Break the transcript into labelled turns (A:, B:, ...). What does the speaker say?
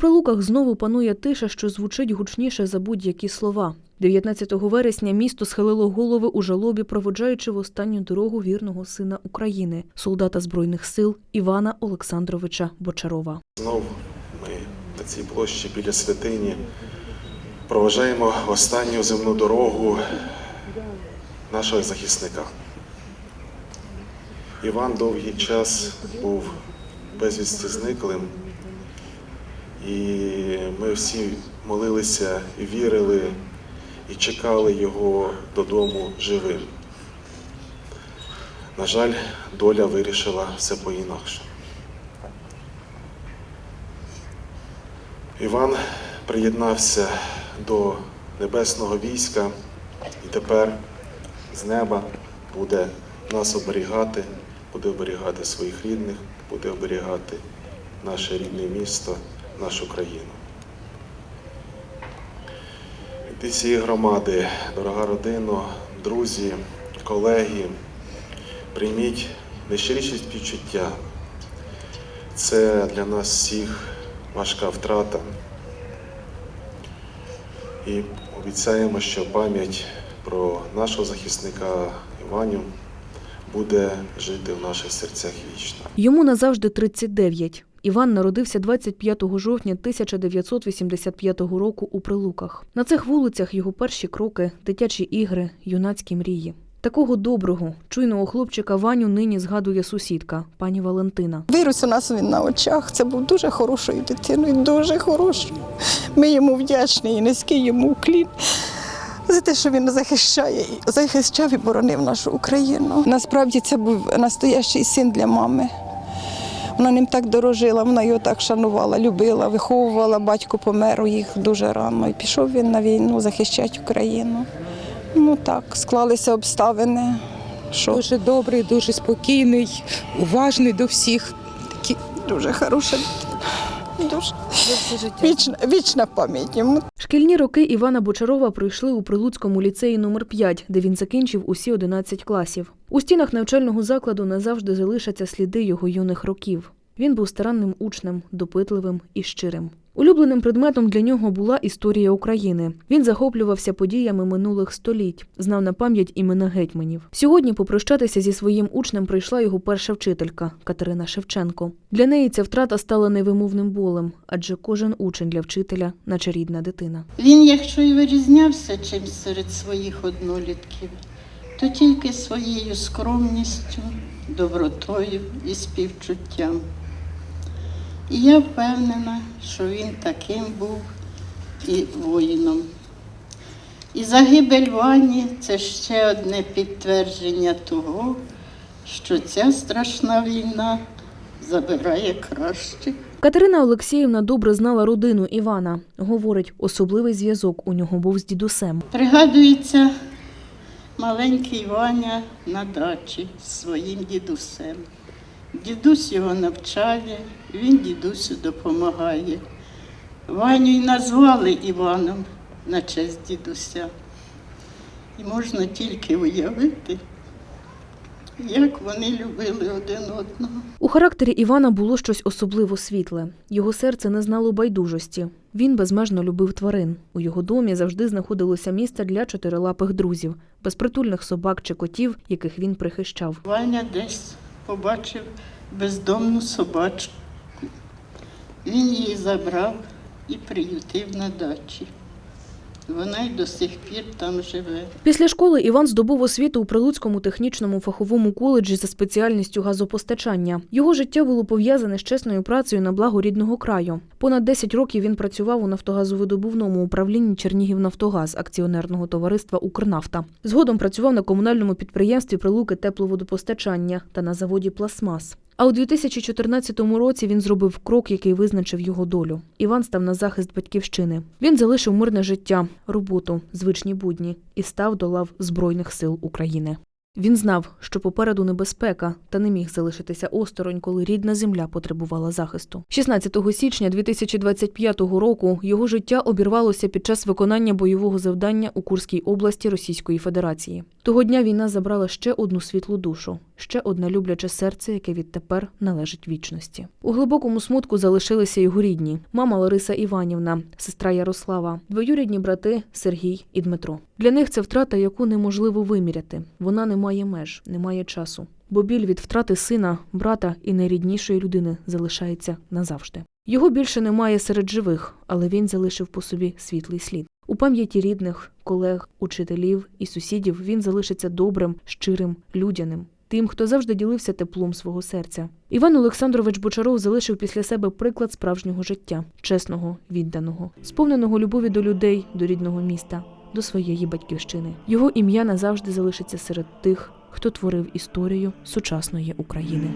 A: Прилуках знову панує тиша, що звучить гучніше за будь-які слова. 19 вересня місто схилило голови у жалобі, проводжаючи в останню дорогу вірного сина України, солдата збройних сил Івана Олександровича Бочарова.
B: Знов ми на цій площі біля святині проважаємо останню земну дорогу нашого захисника. Іван довгий час був безвісти зниклим, і ми всі молилися і вірили, і чекали його додому живим. На жаль, доля вирішила все по-інакше. Іван приєднався до небесного війська і тепер з неба буде нас оберігати, буде оберігати своїх рідних, буде оберігати наше рідне місто, нашу країну. Від цієї громади, дорога родино, друзі, колеги, прийміть найщиріші співчуття. Це для нас всіх важка втрата. І обіцяємо, що пам'ять про нашого захисника Іваню буде жити в наших серцях вічно.
A: Йому назавжди 39. Іван народився 25 жовтня 1985 року у Прилуках. На цих вулицях його перші кроки, дитячі ігри, юнацькі мрії. Такого доброго, чуйного хлопчика Ваню нині згадує сусідка, пані Валентина.
C: Вирус у нас він на очах. Це був дуже хорошою дитиною, дуже хорошою. Ми йому вдячні і низький йому уклін за те, що він захищає, захищав і боронив нашу Україну. Насправді це був настоящий син для мами. Вона ним так дорожила, вона його так шанувала, любила, виховувала. Батько помер у їх дуже рано. І пішов він на війну захищати Україну. Ну так, склалися обставини. Що
D: Дуже добрий, дуже спокійний, уважний до всіх. Такі
C: дуже хороша дитина. Дуже. Вічна, вічна пам'ять йому.
A: Шкільні роки Івана Бочарова пройшли у Прилуцькому ліцеї номер 5 де він закінчив усі 11 класів. У стінах навчального закладу назавжди залишаться сліди його юних років. Він був старанним учнем, допитливим і щирим. Улюбленим предметом для нього була історія України. Він захоплювався подіями минулих століть, знав на пам'ять імена гетьманів. Сьогодні попрощатися зі своїм учнем прийшла його перша вчителька Катерина Шевченко. Для неї ця втрата стала невимовним болем, адже кожен учень для вчителя, наче рідна дитина.
E: Він, якщо і вирізнявся чимсь серед своїх однолітків, то тільки своєю скромністю, добротою і співчуттям. І я впевнена, що він таким був і воїном. І загибель Вані це ще одне підтвердження того, що ця страшна війна забирає кращих.
A: Катерина Олексіївна добре знала родину Івана. Говорить, особливий зв'язок у нього був з дідусем.
E: Пригадується маленький Ваня на дачі з своїм дідусем. Дідусь його навчає, він дідусю допомагає. Ваню й назвали Іваном на честь дідуся. І можна тільки уявити, як вони любили один одного.
A: У характері Івана було щось особливо світле. Його серце не знало байдужості. Він безмежно любив тварин. У його домі завжди знаходилося місце для чотирилапих друзів, безпритульних собак чи котів, яких він прихищав.
E: Ваня десь побачив бездомну собачку. Він її забрав і приютив на дачі. Вона й до сих пір там живе.
A: Після школи Іван здобув освіту у Прилуцькому технічному фаховому коледжі за спеціальністю газопостачання. Його життя було пов'язане з чесною працею на благо рідного краю. Понад 10 років він працював у нафтогазовидобувному управлінні Чернігівнафтогаз акціонерного товариства Укрнафта. Згодом працював на комунальному підприємстві Прилуки тепловодопостачання та на заводі Пластмас. А у 2014 році він зробив крок, який визначив його долю. Іван став на захист батьківщини. Він залишив мирне життя, роботу, звичні будні і став до лав Збройних сил України. Він знав, що попереду небезпека, та не міг залишитися осторонь, коли рідна земля потребувала захисту. 16 січня 2025 року його життя обірвалося під час виконання бойового завдання у Курській області Російської Федерації. Того дня війна забрала ще одну світлу душу, ще одне любляче серце, яке відтепер належить вічності. У глибокому смутку залишилися його рідні: мама Лариса Іванівна, сестра Ярослава, двоюрідні брати Сергій і Дмитро. Для них це втрата, яку неможливо виміряти. Вона не має меж, не має часу. Бо біль від втрати сина, брата і найріднішої людини залишається назавжди. Його більше немає серед живих, але він залишив по собі світлий слід. У пам'яті рідних, колег, учителів і сусідів він залишиться добрим, щирим, людяним. Тим, хто завжди ділився теплом свого серця. Іван Олександрович Бочаров залишив після себе приклад справжнього життя, чесного, відданого, сповненого любові до людей, до рідного міста, до своєї батьківщини. Його ім'я назавжди залишиться серед тих, хто творив історію сучасної України.